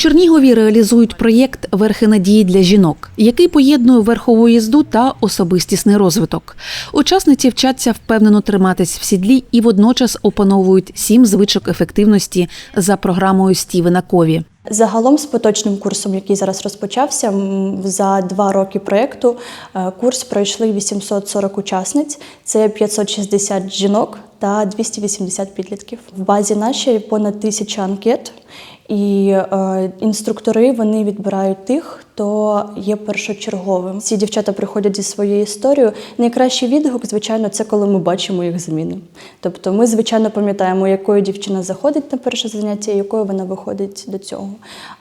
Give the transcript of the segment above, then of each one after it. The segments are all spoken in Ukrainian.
Чернігові реалізують проєкт Верхи надії для жінок, який поєднує верхову їзду та особистісний розвиток. Учасниці вчаться впевнено триматись в сідлі і водночас опановують сім звичок ефективності за програмою Стівена Кові. Загалом з поточним курсом, який зараз розпочався, за два роки проєкту е, курс пройшли 840 учасниць, це 560 жінок та 280 підлітків. В базі нашій понад тисяча анкет, і е, інструктори вони відбирають тих, хто є першочерговим. Ці дівчата приходять зі своєю історією. Найкращий відгук, звичайно, це коли ми бачимо їх зміни. Тобто, ми, звичайно, пам'ятаємо, якою дівчина заходить на перше заняття, якою вона виходить до цього.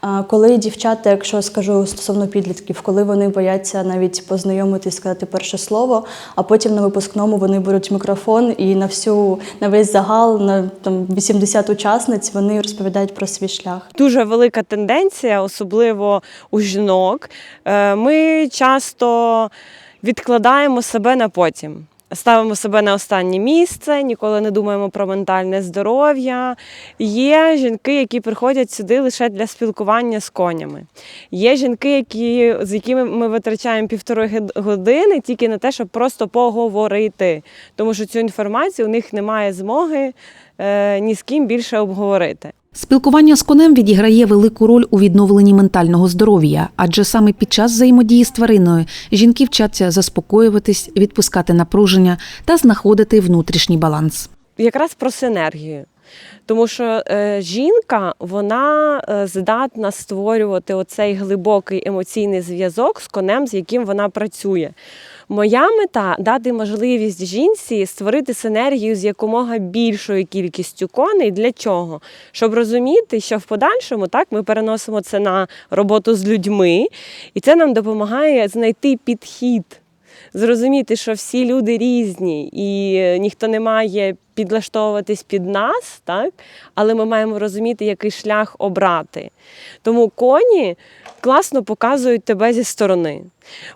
А коли дівчата, якщо скажу стосовно підлітків, коли вони бояться навіть познайомитись, сказати перше слово, а потім на випускному вони беруть мікрофон і на всю на весь загал, на там 80 учасниць, вони розповідають про свій шлях. Дуже велика тенденція, особливо у жінок. Е, Ми часто відкладаємо себе на потім. Ставимо себе на останнє місце, ніколи не думаємо про ментальне здоров'я. Є жінки, які приходять сюди лише для спілкування з конями. Є жінки, які, з якими ми витрачаємо півтори години тільки на те, щоб просто поговорити. Тому що цю інформацію у них немає змоги е, ні з ким більше обговорити. Спілкування з конем відіграє велику роль у відновленні ментального здоров'я, адже саме під час взаємодії з твариною жінки вчаться заспокоюватись, відпускати напруження та знаходити внутрішній баланс. якраз про синергію. Тому що е, жінка вона е, здатна створювати оцей глибокий емоційний зв'язок з конем, з яким вона працює. Моя мета дати можливість жінці створити синергію з якомога більшою кількістю коней. Для чого? Щоб розуміти, що в подальшому так ми переносимо це на роботу з людьми, і це нам допомагає знайти підхід зрозуміти, що всі люди різні, і е, ніхто не має підлаштовуватись під нас, так? але ми маємо розуміти, який шлях обрати. Тому коні класно показують тебе зі сторони.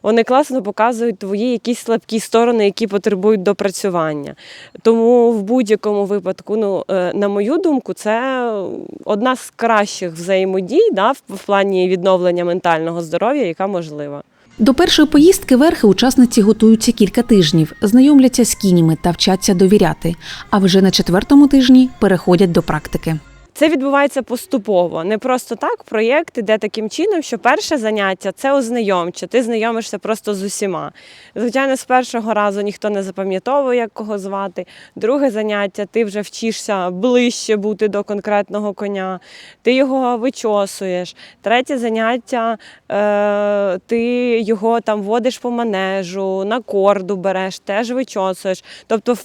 Вони класно показують твої якісь слабкі сторони, які потребують допрацювання. Тому в будь-якому випадку, ну, е, на мою думку, це одна з кращих взаємодій да, в в плані відновлення ментального здоров'я, яка можлива. До першої поїздки верхи учасниці готуються кілька тижнів, знайомляться з кінями та вчаться довіряти. А вже на четвертому тижні переходять до практики. Це відбувається поступово, не просто так. Проєкт іде таким чином, що перше заняття це ознайомче. Ти знайомишся просто з усіма. Звичайно, з першого разу ніхто не запам'ятовує, як кого звати. Друге заняття ти вже вчишся ближче бути до конкретного коня, ти його вичосуєш. Третє заняття е, ти його там водиш по манежу, на корду береш, теж вичосуєш. Тобто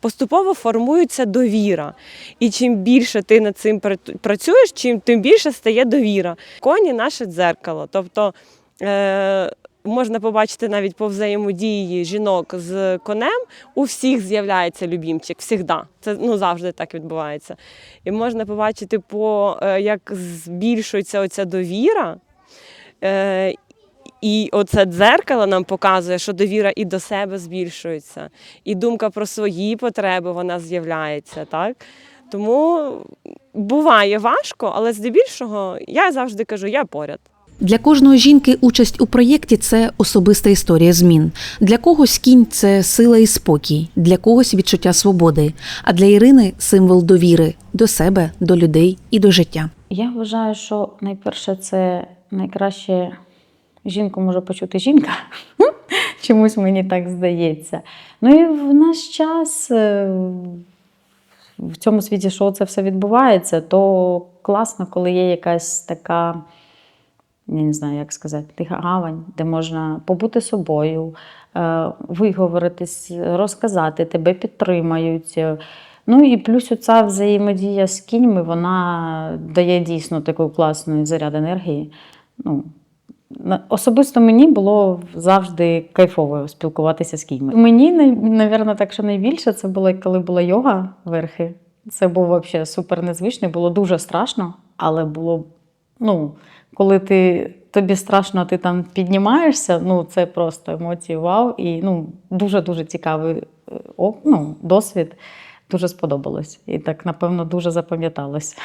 поступово формується довіра. І чим більше ти над цим працюєш, чим тим більше стає довіра. Коні наше дзеркало. Тобто е, можна побачити навіть по взаємодії жінок з конем, у всіх з'являється любімчик, всігда. Це ну, завжди так відбувається. І можна побачити, по, е, як збільшується оця довіра. І оце дзеркало нам показує, що довіра і до себе збільшується, і думка про свої потреби вона з'являється. Так? Тому буває важко, але здебільшого я завжди кажу, я поряд. Для кожної жінки участь у проєкті це особиста історія змін. Для когось кінь це сила і спокій, для когось відчуття свободи. А для Ірини символ довіри до себе, до людей і до життя. Я вважаю, що найперше це найкраще жінку може почути жінка. Чомусь мені так здається. Ну і в наш час е, в цьому світі, що це все відбувається, то класно, коли є якась така, я не знаю, як сказати, тиха гавань, де можна побути собою, е, виговоритись, розказати, тебе підтримають. Ну і плюс оця взаємодія з кіньми, вона дає дійсно таку класний заряд енергії. Ну, Особисто мені було завжди кайфово спілкуватися з кіньми. Мені, напевно, так, що найбільше це було, коли була йога верхи. Це був взагалі супер незвичний, було дуже страшно, але було, ну, коли ти, тобі страшно, ти там піднімаєшся, ну це просто емоції вау. І ну, дуже-дуже цікавий е, ну, досвід. Дуже сподобалось. І так, напевно, дуже запам'яталось.